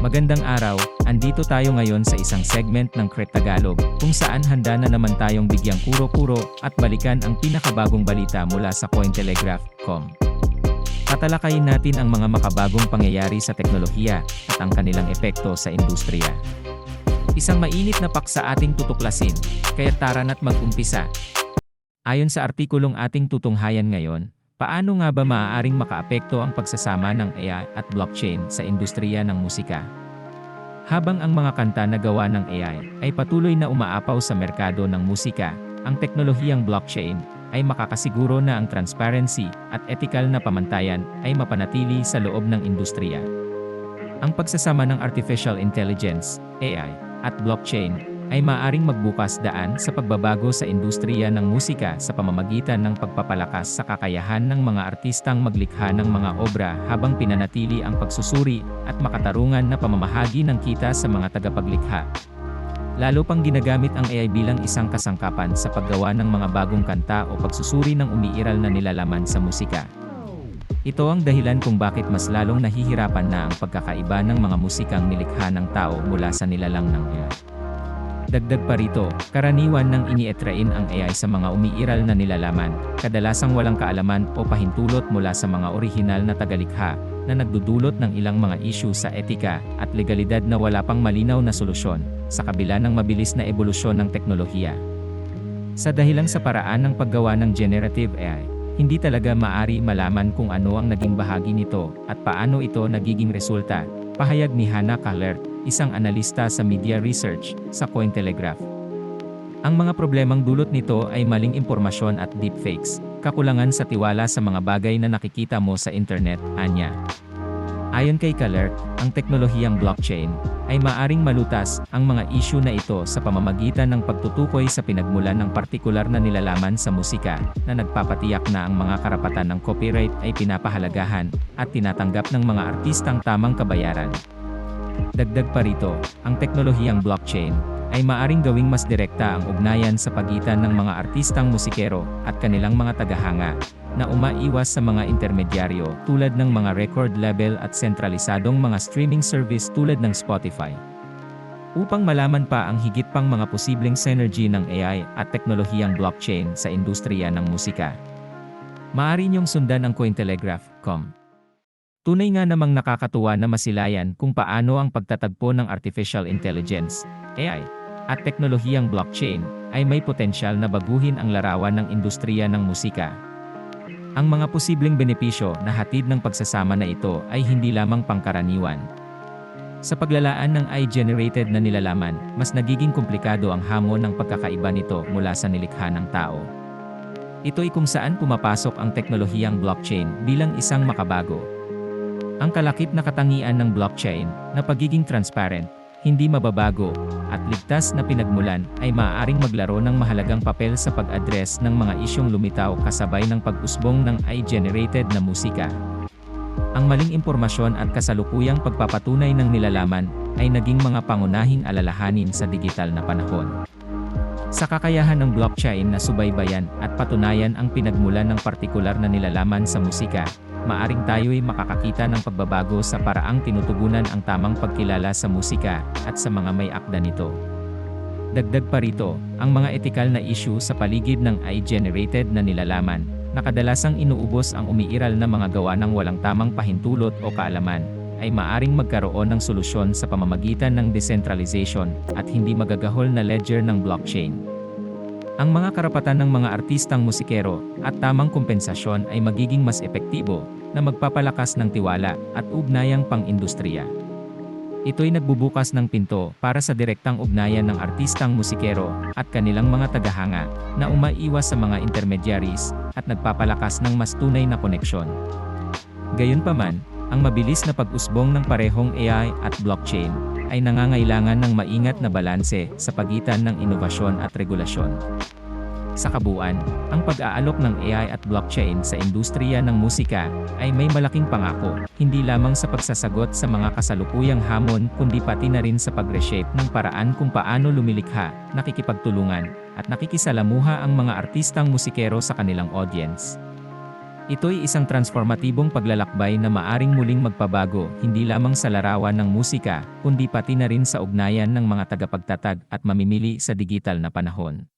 Magandang araw, andito tayo ngayon sa isang segment ng Cret Tagalog, kung saan handa na naman tayong bigyang kuro-kuro at balikan ang pinakabagong balita mula sa Cointelegraph.com. Tatalakayin natin ang mga makabagong pangyayari sa teknolohiya at ang kanilang epekto sa industriya. Isang mainit na paksa ating tutuklasin, kaya tara na't mag-umpisa. Ayon sa artikulong ating tutunghayan ngayon, paano nga ba maaaring makaapekto ang pagsasama ng AI at blockchain sa industriya ng musika? Habang ang mga kanta na gawa ng AI ay patuloy na umaapaw sa merkado ng musika, ang teknolohiyang blockchain ay makakasiguro na ang transparency at ethical na pamantayan ay mapanatili sa loob ng industriya. Ang pagsasama ng artificial intelligence, AI, at blockchain ay maaring magbukas daan sa pagbabago sa industriya ng musika sa pamamagitan ng pagpapalakas sa kakayahan ng mga artistang maglikha ng mga obra habang pinanatili ang pagsusuri at makatarungan na pamamahagi ng kita sa mga tagapaglikha. Lalo pang ginagamit ang AI bilang isang kasangkapan sa paggawa ng mga bagong kanta o pagsusuri ng umiiral na nilalaman sa musika. Ito ang dahilan kung bakit mas lalong nahihirapan na ang pagkakaiba ng mga musikang nilikha ng tao mula sa nilalang ng AI. Dagdag pa rito, karaniwan nang inietrain ang AI sa mga umiiral na nilalaman, kadalasang walang kaalaman o pahintulot mula sa mga orihinal na tagalikha, na nagdudulot ng ilang mga issue sa etika at legalidad na wala pang malinaw na solusyon, sa kabila ng mabilis na ebolusyon ng teknolohiya. Sa dahilan sa paraan ng paggawa ng generative AI, hindi talaga maari malaman kung ano ang naging bahagi nito at paano ito nagiging resulta, pahayag ni Hannah Kaller, isang analista sa media research sa Cointelegraph. Ang mga problemang dulot nito ay maling impormasyon at deepfakes, kakulangan sa tiwala sa mga bagay na nakikita mo sa internet, anya. Ayon kay Kaller, ang teknolohiyang blockchain ay maaring malutas ang mga issue na ito sa pamamagitan ng pagtutukoy sa pinagmulan ng partikular na nilalaman sa musika na nagpapatiyak na ang mga karapatan ng copyright ay pinapahalagahan at tinatanggap ng mga artistang tamang kabayaran. Dagdag pa rito, ang teknolohiyang blockchain ay maaring gawing mas direkta ang ugnayan sa pagitan ng mga artistang musikero at kanilang mga tagahanga na umaiwas sa mga intermedyaryo tulad ng mga record label at sentralisadong mga streaming service tulad ng Spotify. Upang malaman pa ang higit pang mga posibleng synergy ng AI at teknolohiyang blockchain sa industriya ng musika, maaari niyong sundan ang Cointelegraph.com. Tunay nga namang nakakatuwa na masilayan kung paano ang pagtatagpo ng artificial intelligence, AI, at teknolohiyang blockchain ay may potensyal na baguhin ang larawan ng industriya ng musika. Ang mga posibleng benepisyo na hatid ng pagsasama na ito ay hindi lamang pangkaraniwan. Sa paglalaan ng AI-generated na nilalaman, mas nagiging komplikado ang hamon ng pagkakaiba nito mula sa nilikha ng tao. Ito ay kung saan pumapasok ang teknolohiyang blockchain bilang isang makabago, ang kalakip na katangian ng blockchain, na pagiging transparent, hindi mababago, at ligtas na pinagmulan, ay maaaring maglaro ng mahalagang papel sa pag-address ng mga isyong lumitaw kasabay ng pag-usbong ng AI-generated na musika. Ang maling impormasyon at kasalukuyang pagpapatunay ng nilalaman, ay naging mga pangunahing alalahanin sa digital na panahon. Sa kakayahan ng blockchain na subaybayan at patunayan ang pinagmulan ng partikular na nilalaman sa musika, maaring tayo'y makakakita ng pagbabago sa paraang tinutugunan ang tamang pagkilala sa musika at sa mga may akda nito. Dagdag pa rito, ang mga etikal na issue sa paligid ng AI-generated na nilalaman, na kadalasang inuubos ang umiiral na mga gawa ng walang tamang pahintulot o kaalaman, ay maaring magkaroon ng solusyon sa pamamagitan ng decentralization at hindi magagahol na ledger ng blockchain. Ang mga karapatan ng mga artistang musikero at tamang kompensasyon ay magiging mas epektibo na magpapalakas ng tiwala at ugnayang pang-industriya. Ito'y nagbubukas ng pinto para sa direktang ugnayan ng artistang musikero at kanilang mga tagahanga na umaiwas sa mga intermediaries at nagpapalakas ng mas tunay na koneksyon. Gayunpaman, ang mabilis na pag-usbong ng parehong AI at blockchain ay nangangailangan ng maingat na balanse sa pagitan ng inobasyon at regulasyon. Sa kabuuan, ang pag-aalok ng AI at blockchain sa industriya ng musika ay may malaking pangako, hindi lamang sa pagsasagot sa mga kasalukuyang hamon kundi pati na rin sa pag-reshape ng paraan kung paano lumilikha, nakikipagtulungan, at nakikisalamuha ang mga artistang musikero sa kanilang audience. Ito'y isang transformatibong paglalakbay na maaring muling magpabago, hindi lamang sa larawan ng musika, kundi pati na rin sa ugnayan ng mga tagapagtatag at mamimili sa digital na panahon.